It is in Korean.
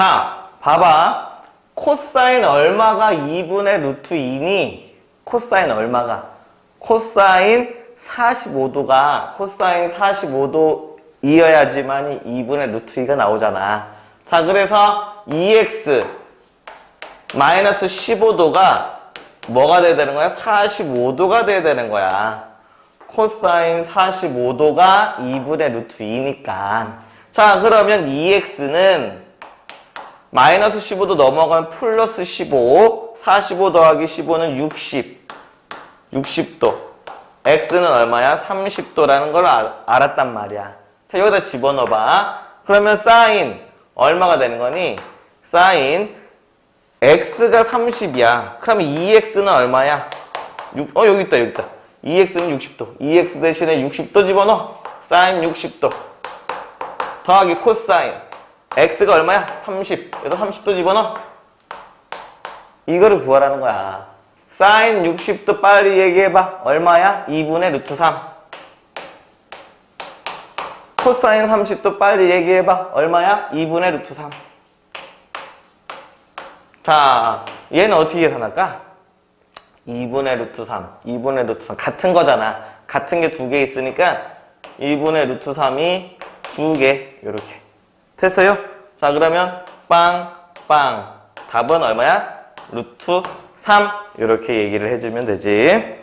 자, 봐봐. 코사인 얼마가 2분의 루트 2니? 코사인 얼마가? 코사인 45도가 코사인 45도 이어야지만 2분의 루트 2가 나오잖아. 자, 그래서 2x 마이너스 15도가 뭐가 돼야 되는 거야? 45도가 돼야 되는 거야. 코사인 45도가 2분의 루트 2니까. 자, 그러면 2x는 마이너스 15도 넘어가면 플러스 15. 45 더하기 15는 60. 60도. x는 얼마야? 30도라는 걸 알, 알았단 말이야. 자, 여기다 집어넣어봐. 그러면 사인 얼마가 되는 거니? 사인 x가 30이야. 그럼 2x는 얼마야? 6, 어, 여기 있다, 여기 있다. 2x는 60도. 2x 대신에 60도 집어넣어. 사인 60도. 더하기 코사인. X가 얼마야? 30. 여기다 30도 집어넣어. 이거를 구하라는 거야. 사인 60도 빨리 얘기해봐. 얼마야? 2분의 루트 3. 코사인 30도 빨리 얘기해봐. 얼마야? 2분의 루트 3. 자, 얘는 어떻게 계산할까? 2분의 루트 3, 2분의 루트 3 같은 거잖아. 같은 게 두 개 있으니까 2분의 루트 3이 두 개 이렇게 됐어요? 자 그러면 빵, 빵 답은 얼마야? 루트 3 이렇게 얘기를 해주면 되지.